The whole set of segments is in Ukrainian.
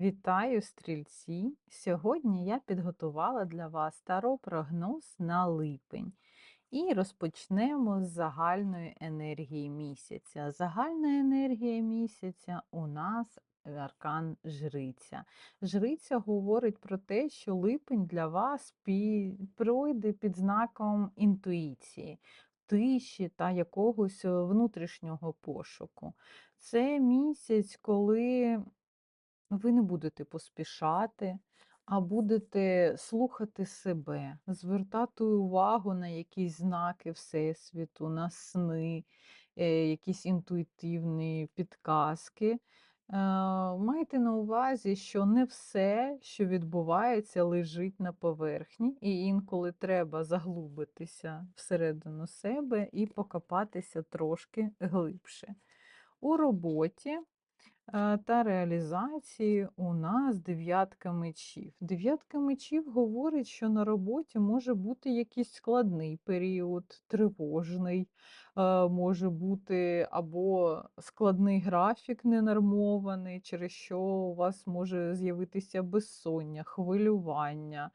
Вітаю, стрільці! Сьогодні я підготувала для вас таро-прогноз на липень. І розпочнемо з загальної енергії місяця. Загальна енергія місяця у нас аркан Жриця. Жриця говорить про те, що липень для вас пройде під знаком інтуїції, тиші та якогось е, внутрішнього пошуку. Це місяць, коли ви не будете поспішати, а будете слухати себе, звертати увагу на якісь знаки Всесвіту, на сни, е, якісь інтуїтивні підказки. Е, Майте на увазі, що не все, що відбувається, лежить на поверхні, і інколи треба заглубитися всередину себе і покопатися трошки глибше. У роботі та реалізації у нас дев'ятка мечів. Дев'ятка мечів говорить, що на роботі може бути якийсь складний період, тривожний, е, може бути або складний графік ненормований, через що у вас може з'явитися безсоння, хвилювання.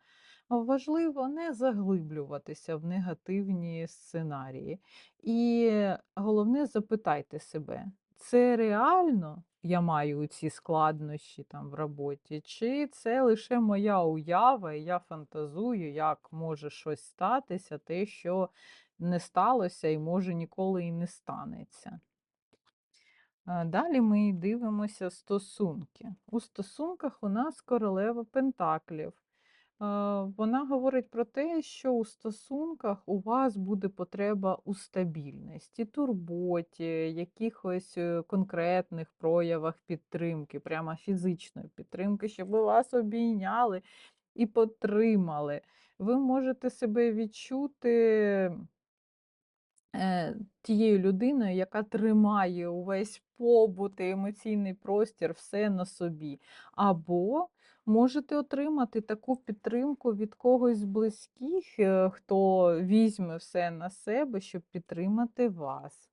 Важливо не заглиблюватися в негативні сценарії. І головне, запитайте себе, це реально я маю ці складнощі там в роботі, чи це лише моя уява, і я фантазую, як може щось статися, те, що не сталося і може ніколи і не станеться. Е, Далі ми дивимося стосунки. У стосунках у нас королева Пентаклів. Е, Вона говорить про те, що у стосунках у вас буде потреба у стабільності, турботі, якихось е, конкретних проявах підтримки, прямо фізичної підтримки, щоб вас обійняли і потримали. Ви можете себе відчути тією людиною, яка тримає увесь побут і емоційний простір, все на собі. Або можете отримати таку підтримку від когось з близьких, е, хто візьме все на себе, щоб підтримати вас.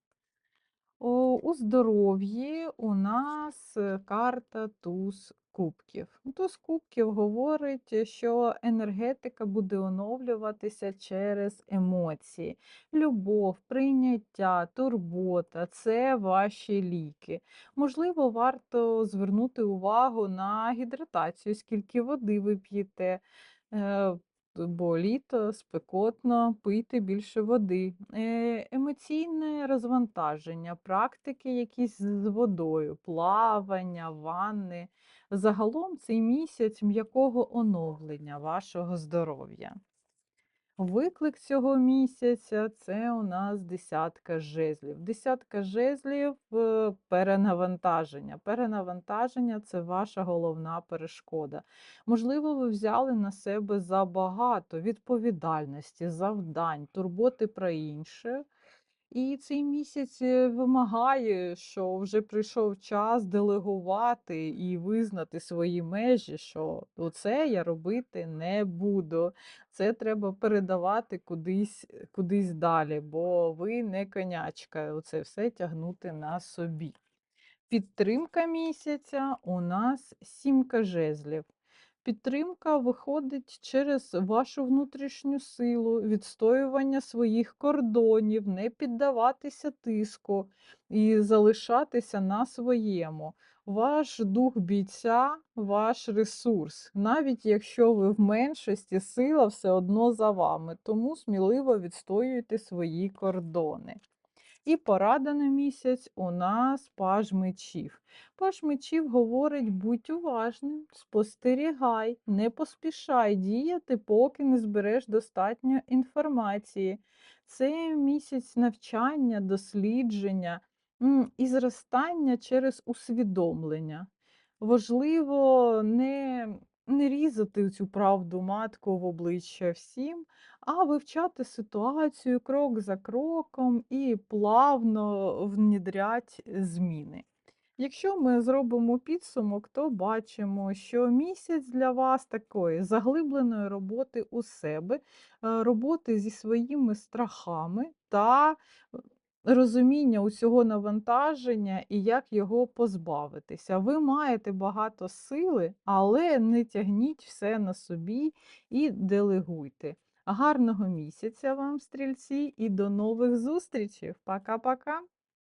У здоров'ї у нас е, карта туз кубків. Туз кубків говорить, е, що енергетика буде оновлюватися через емоції. Любов, прийняття, турбота це ваші ліки. Можливо, варто звернути увагу на гідратацію, скільки води ви п'єте. Бо літо спекотно, пийте більше води. Е, Емоційне розвантаження, практики якісь з водою, плавання, ванни. Загалом цей місяць м'якого оновлення вашого здоров'я. Виклик цього місяця це у нас десятка жезлів. Десятка жезлів е, перенавантаження. Перенавантаження це ваша головна перешкода. Можливо, ви взяли на себе забагато відповідальності, завдань, турботи про інших. І цей місяць е, вимагає, що вже прийшов час делегувати і визнати свої межі, що оце я робити не буду. Це треба передавати кудись, е, кудись далі, бо ви не конячка, оце все тягнути на собі. Підтримка місяця у нас сімка жезлів. Підтримка виходить через вашу внутрішню силу, відстоювання своїх кордонів, не піддаватися тиску і залишатися на своєму. Ваш дух бійця, ваш ресурс. Навіть якщо ви в меншості, сила все одно за вами, тому сміливо відстоюйте свої кордони. І порада на місяць у нас паж мечів. Паж мечів говорить: будь уважним, спостерігай, не поспішай діяти, поки не збереш достатньо інформації. Це місяць навчання, дослідження і зростання через усвідомлення. Важливо не, не різати цю правду матку в обличчя всім, а вивчати ситуацію крок за кроком і плавно внідрять зміни. Якщо ми зробимо підсумок, то бачимо, що місяць для вас такої заглибленої роботи у себе, е, роботи зі своїми страхами та розуміння усього навантаження і як його позбавитися. Ви маєте багато сили, але не тягніть все на собі і делегуйте. Гарного місяця вам, стрільці, і до нових зустрічей. Пока-пока!